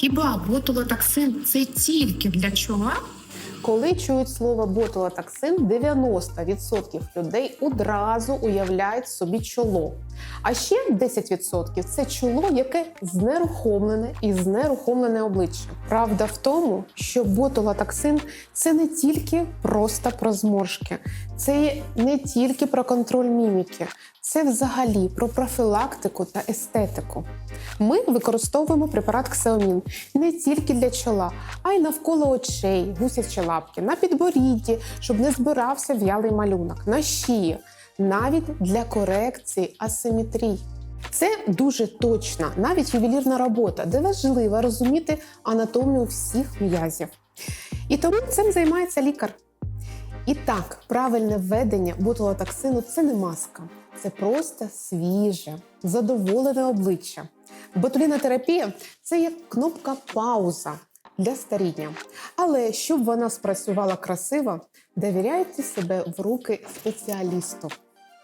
Хіба ботулотоксин це тільки для чола? Коли чують слово ботулотоксин, 90% людей одразу уявляють собі чоло. А ще 10% це чоло, яке знерухомлене і знерухомлене обличчя. Правда в тому, що ботулотоксин це не тільки просто про зморшки, це не тільки про контроль міміки, це взагалі про профілактику та естетику. Ми використовуємо препарат Ксеомін не тільки для чола, а й навколо очей, гусячі лапки, на підборідді, щоб не збирався в'ялий малюнок, на шиї, навіть для корекції асиметрій. Це дуже точна, навіть ювелірна робота, де важливо розуміти анатомію всіх м'язів. І тому цим займається лікар. І так, правильне введення ботулотоксину – це не маска, це просто свіже, задоволене обличчя. Ботулінотерапія це як кнопка пауза для старіння. Але щоб вона спрацювала красиво, довіряйте себе в руки спеціалісту.